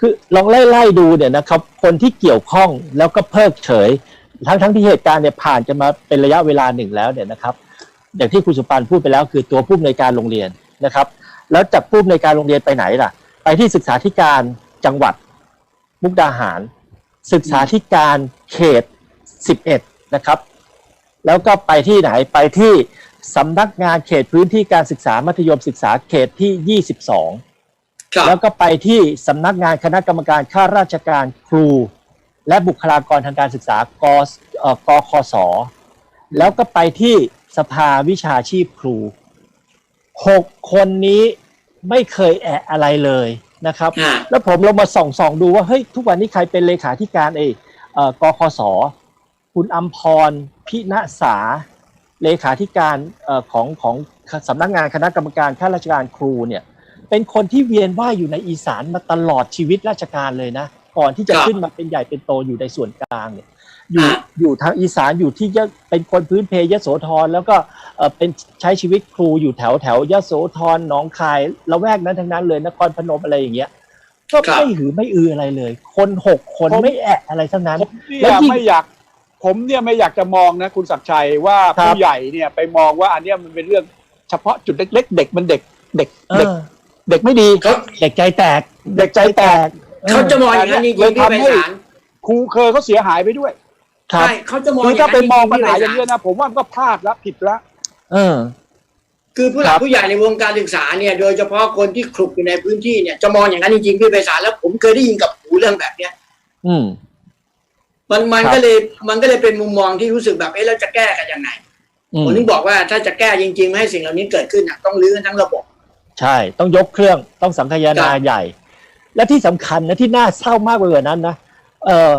คือลองไล่ไล่ดูเนี่ยนะครับ คนที่เกี่ยวข้องแล้วก็เพิกเฉย ทั้งทั้งที่เหตุการณ์เนี่ยผ่านกันมาเป็นระยะเวลาหนึ่งแล้วเนี่ยนะครับ อย่างที่คุณสุปันพูดไปแล้วคือตัวผู้อำนวยการโรงเรียนนะครับ แล้วจากผู้อำนวยการโรงเรียนไปไหนล่ะ ไปที่ศึกษาธิการจังหวัด มุกดาหาร ศึกษาธิการเขต 11 นะครับ แล้วก็ไปที่ไหนไปที่สำนักงานเขตพื้นที่การศึกษามัธยมศึกษาเขตที่ 22 แล้วก็ไปที่สำนักงานคณะกรรมการข้าราชการครู และบุคลากรทางการศึกษากสเอ่อกคสแล้วก็ไปที่สภาวิชาชีพครูหกคนนี้ไม่เคยแอะอะไรเลยนะครับอ่าแล้วผมลองมาส่องส่องดูว่าเฮ้ยทุกวันนี้ใครเป็นเลขาธิการเอเอ่อกคสคุณอัมพรพิณสาเลขาธิการเอ่อของของสำนักงานคณะกรรมการข้าราชการครูเนี่ย เป็นคนที่เวียนว่ายอยู่ในอีสานมาตลอดชีวิตราชการเลยนะ ก่อนที่จะครับขึ้นมาเป็นใหญ่เป็นโตอยู่ในส่วนกลางเนี่ยอยู่อ่าอยู่ทางอีสานอยู่ที่ยะเป็นคนพื้นเพยโสธรแล้วก็เอ่อเป็นใช้ชีวิตครูอยู่แถวแถวยโสธรหนองคายละแวกนั้นทั้งนั้นเลยนครพนมอะไรอย่างเงี้ยก็ครับไม่หือไม่อืออะไรเลย คนหกคนผมไม่แอะอะไรทั้งนั้นผมเนี่แล้วยยิ่งไม่อยากผมเนี่ยไม่อยากจะมองนะคุณศักดิ์ชัยว่าครับผู้ใหญ่เนี่ยไปมองว่าอันเนี้ยมันเป็นเรื่องเฉพาะจุดเล็ก ๆ เด็กมันเด็กเด็กเอเด็กอ เด็กไม่ดีเขาเด็กใจแตก เด็กใจแตกเขาจะมองอย่างนั้นจริงๆเลยพี่ทำไพให้ศาลครูเคยเขาเสียหายไปด้วยครับใช่เขาจะมองคืออย่างถ้านั้นไปมองจริๆปัญหาพี่ไพศลอย่างนี้ยนะผมว่ามันก็พลาดแล้วผิดแล้วเออ คือผู้หลัคกรับผู้ใหญ่ในวงการศึกษาเนี่ย โดยเฉพาะคนที่คลุกอยู่ในพื้นที่เนี่ยจะมองอย่างนั้นจริงๆพี่ไพศาลแล้ว ผมเคยได้ยินกับหูเรื่องแบบเนี้ย อืมมันมันครับก็เลยมันก็เลยเป็นมุมมองที่รู้สึกแบบเอ๊ะเราจะแก้กันยังไงอืผมมถึงบอกว่าถ้าจะแก้จริงๆไม่ให้สิ่งเหล่านี้เกิดขึ้นน่ะต้องรื้อกันทั้งระบบ ใช่ต้องยกเครื่องต้องสังคายนาครับใหญ่ และที่สำคัญนะที่น่าเศร้ามากไปกว่านั้นนะเออ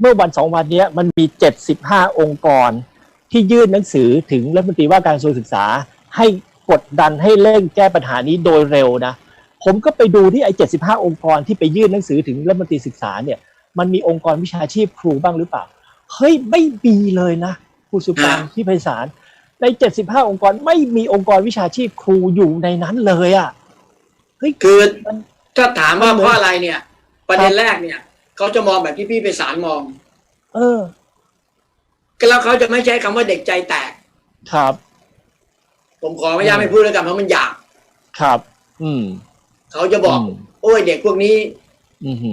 เมื่อวันสองวันเนี้ยมันมีเจ็ดสิบห้าองค์กร ที่ยื่นหนังสือถึงรัฐมนตรีว่าการกระทรวงศึกษา ให้กดดันให้เร่งแก้ปัญหานี้โดยเร็วนะ ผมก็ไปดูที่ไอ้เจ็ดสิบห้าองค์กรที่ไปยื่นหนังสือถึงรัฐมนตรีศึกษาเนี่ยมันมีองค์กรวิชาชีพครูบ้างหรือเปล่า เฮ้ยไม่มีเลยนะคุณสุปันอ่าที่ไพศาล ในเจ็ดสิบห้าองค์กรไม่มีองค์กรวิชาชีพครูอยู่ในนั้นเลยอะเฮ้ยคือมันถ้าถามว่ามันเหมือนเพราะอะไรเนี่ย ประเด็นแรกเนี่ยเขาจะมองแบบที่พี่ไพศาลมอง เออแล้วเขาจะไม่ใช้คำว่าเด็กใจแตก ครับ ผมขอไม่ยากไม่พูดแล้วกันเพราะมันหยาบครับ อืมเขาจะบอกมโอ้ยเด็กพวกนี้ อืมฮึ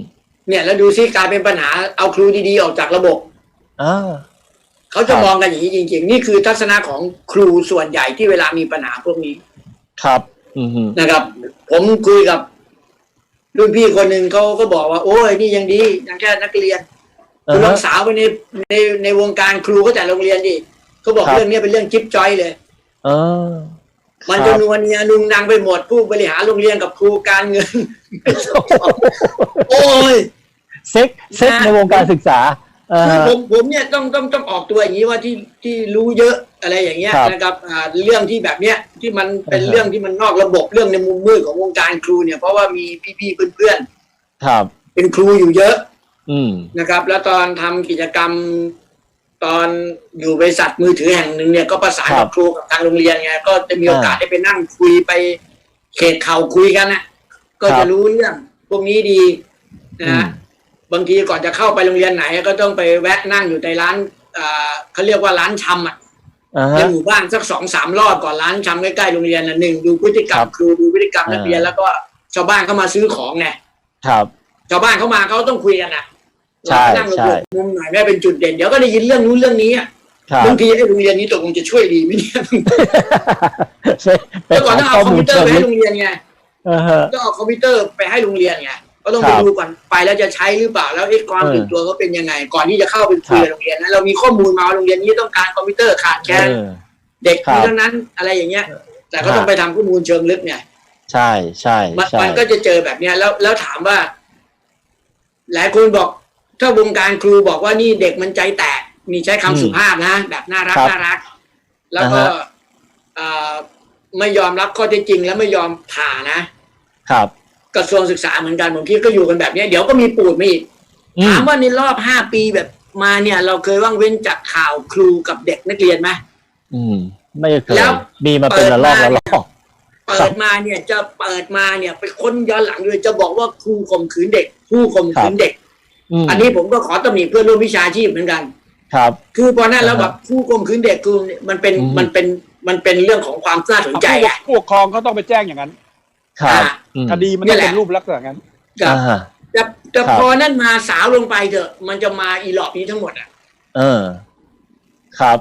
เนี่ย แล้วดูซิกลายเป็นปัญหาเอาครูดีๆออกจากระบบอ่า เขาจะครับมองกันอย่างนี้จริง ๆ นี่คือทัศนะของครูส่วนใหญ่ที่เวลามีปัญหาพวกนี้ ครับ อืมฮึนะครับ ผมคุยกับรุ่นพี่คนหนึ่งเขาก็บอกว่า โอ้ยนี่ยังดียังแค่นักเรียนอ่าคุณลฮะองสาวไปในในในวงการครูก็แต่โรงเรียนดิเขาบอกครับเรื่องนี้เป็นเรื่องจิ๊บจอยเลยเออมันคจะรับนวลเนียนุงนางไปหมดผู้บริหารโรงเรียนกับครูการเงิน โอ้ยเซ็กเซ็กนะในวงการศึกษาเอ คืออผมผมเนี่ยต้องต้องต้องออกตัวอย่างนี้ว่าที่ที่รู้เยอะอะไรอย่างเงี้ยครับนะครับอ่าเรื่องที่แบบเนี้ยที่มันเป็นอ่าฮะ เรื่องที่มันนอกระบบเรื่องในมุมมืดของวงการครูเนี่ยเพราะว่ามีพี่ๆเพื่อนครับ ๆเป็นครูอยู่เยอะอืม นะครับ แล้วตอนทำกิจกรรม ตอนอยู่บริษัทมือถือแห่งหนึ่งเนี่ยก็ประสานครักับบครูกับทางโรงเรียนไงก็จะมีโอกาสอ่าได้ไปนั่งคุยไปเขตเข่าคุยกันนะก็ครัจะบรู้เรื่องพวกนี้ดีนะอืฮะม บางทีก่อนจะเข้าไปโรงเรียนไหน ก็ต้องไปแวะนั่งอยู่ในร้านอ่าเขาเรียกว่าร้านชำอะอ่าในฮะหมู่บ้านสักสองสามรอบก่อนร้านชำใกล้ๆโรงเรียนนะหนึ่งดูพฤติกรรครัมบครูดูพฤติกรรมนักเรียนอ่าแล้วก็ชาวบ้านเข้ามาซื้อของไงครับชาวบ้านเข้ามาเขาต้องคุยกันนะใช่เราก็นั่งใช่หลบๆมุมหน่อยไม่เป็นจุดเด่นเดี๋ยวก็ได้ยินเรื่องนู้นเรื่องนี้อะครับบางทีไอ้โรงเรียนนี้ตกลงจะช่วยดีไหมเนี่ยเป็แต่นก่อนฐานต้องข้อเอาคอมมูลพิวเตอเชิร์งไปให้ลึกโรงเรียนไงอ่าฮะต้องเอาคอมพิวเตอร์ไปให้โรงเรียนไง ก็ต้องคไปรับดูก่อนไปแล้วจะใช้หรือเปล่าแล้วไอ้ความเออตื่นตัวเขาเป็นยังไง ก่อนที่จะเข้าไปคุยครับกับโรงเรียนนะเรามีข้อมูลมาว่าโรงเรียนนี้ต้องการคอมพิวเตอร์ขาดแคลนเออเด็กครับมีเท่านั้นอะไรอย่างเงี้ย แต่ก็ต้องฮะไปทำข้อมูลเชิงลึกไงใช่ใช่มันใช่มันก็จะเจอแบบเนี้ยแล้วแล้วถามว่า หลายคนบอก ถ้าวงการครูบอกว่านี่เด็กมันใจแตกมีใช้คำสุภาพนะแบบน่ารักน่ารัก แล้วก็เอ่อไม่ยอมรับข้อเท็จจริง แล้วไม่ยอมผ่านะครับ กระทรวงศึกษาเหมือนกันผมคิดก็อยู่กันแบบเนี้ยเดี๋ยวก็มีปูดมาอีกอืมถามว่าในรอบห้าปีแบบมาเนี่ย เราเคยว่างเว้นจากข่าวครูกับเด็กนักเรียนไหมอืม ไม่เคยแล้วมีมาเป็นระลอกเปิดมาระลอกเปิดมาเนี่ยจะเปิดมาเนี่ยไปค้นย้อนหลังเลยจะบอกว่าครูข่มขืนเด็กครูข่มขืนเด็กมอันนี้ผมก็ขอตำหนิเพื่อนร่วมวิชาชีพเหมือนกัน ครับ คือพอนั้นแล้วอ่าฮะแบบผู้ข่มขืนเด็กคือมันเป็นอืมมันเป็นมันเป็นเรื่องของความน่าสนใจอะผู้ปกครองเขาต้องไปแจ้งอย่างนั้น ครับอ่าอืมคดีมันนี่ต้องแหละเป็นรูปลักษณะนั้นกับอ่าแต่แต่ครับพอนั่นมาสาวลงไปเถอะ มันจะมาอีหลอบนี้ทั้งหมดอะ เออ ครับ